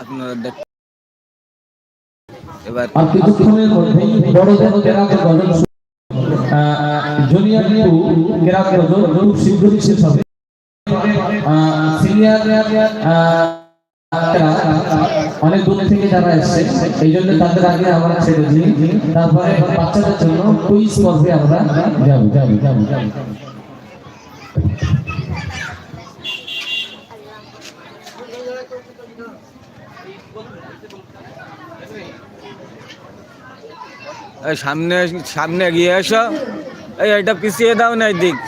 আপনারা দেখ এবার খুব শীঘ্রই শেষ হবে। অনেক দূর থেকে যারা এসছে, এই জন্য তাদের আগে আমরা ছেড়ে দিই। তারপরে বাচ্চাদের জন্য কুইজ আমরা যাব যাব যাব যাব। এই সামনে সামনে গিয়ে এসো। এই, এটা পিছিয়ে দাও না দিক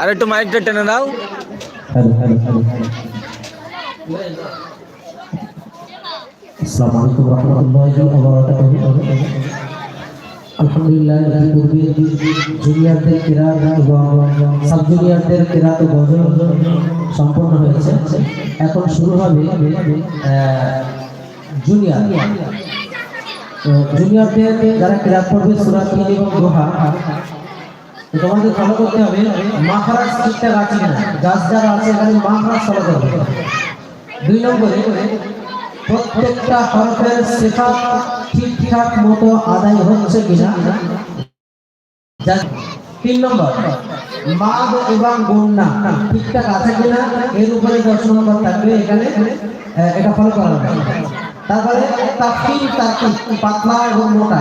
আর একটু মাইকটা টেনে দাও। আলহামদুলিল্লাহ সম্পন্ন হয়েছে। এখন শুরু হবে জুনিয়র তো জুনিয়রদের যারা কেরাত পড়বে সুরাত এবং দোহা তো তোমাদের ফলো করতে হবে মাখরাজ ঠিকঠাক আছে কিনা? গাছ যারা আছে, এখানে মাখরাজ ফলো করবে। দুই নম্বরে, প্রত্যেকটা হরফের শেখা ঠিকঠাক মতো আদায় হচ্ছে কিনা? তিন নম্বর। মাদ এবং গন্যা ঠিকঠাক আছে কিনা এর উপরে দশ নম্বর থাকবে এখানে। এটা ফলো করা তারপরে পাতলা এবং মোটা।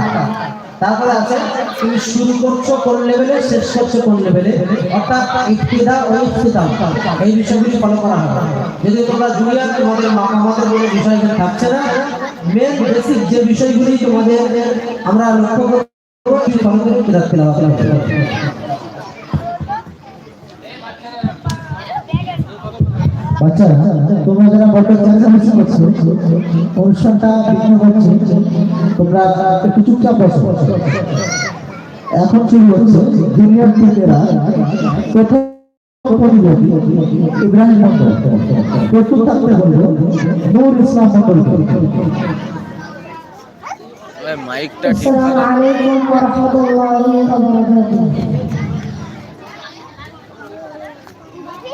তারপরে আছে, তুমি শুরু করছ কোন লেভেলে শেষ করছ কোন লেভেলে অর্থাৎ ইফতিদা ও এই বিষয়গুলি ফলো করা হবে। যদি তোমরা জুনিয়র তোমাদের মাকামাতের বলে বিষয় থাকছে না মেন বেসিক যে বিষয়গুলি তোমাদের আমরা লক্ষ্য করব ফলো আচ্ছা তোমরা যারা বড় চেষ্টা করছ অনুষ্ঠানটা বিঘ্ন হচ্ছে তোমরা একটু চুপচাপ বসো। এখন শুরু হচ্ছে জুনিয়র টিমেরা প্রথম আসসালামু আলাইকুম ওয়া রাহমাতুল্লাহি ওয়া বারাকাতুহু।